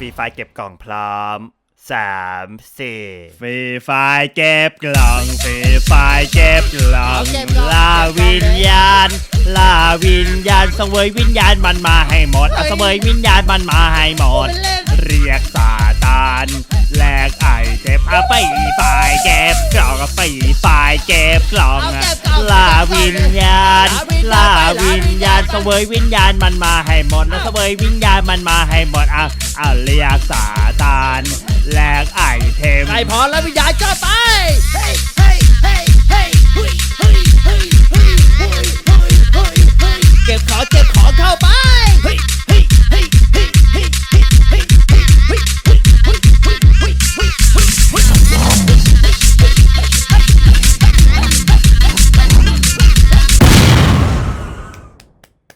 ฟรีไฟล์เก็บกล่องพร้อมสามสี่ฟรีไฟล์เก็บกล่องฟรีไฟล์เก็บกล่องเก็บกล่องล่าวิญญาณล่าวิญญาณสังเวยวิญญาณมันมาให้หมดเอาสังเวยวิญญาณมันมาให้หมดเป็นเล่นเรียกซาตานแลกไอเจ็บเอาไปฝ่ายเก็บกล่องเอาไปฝ่ายเก็บกล่องเอาเก็บกล่องลาวิญญาณลาลาวิวิญญญาญาณณเสวยวิญญาณมันมาให้หมดแล้วเสวยวิญญาณมันมาให้หมดเอาเอาเรียกซาตานแลกไอเทมใครพอแล้ววิญญาณก็ไปเฮ้ย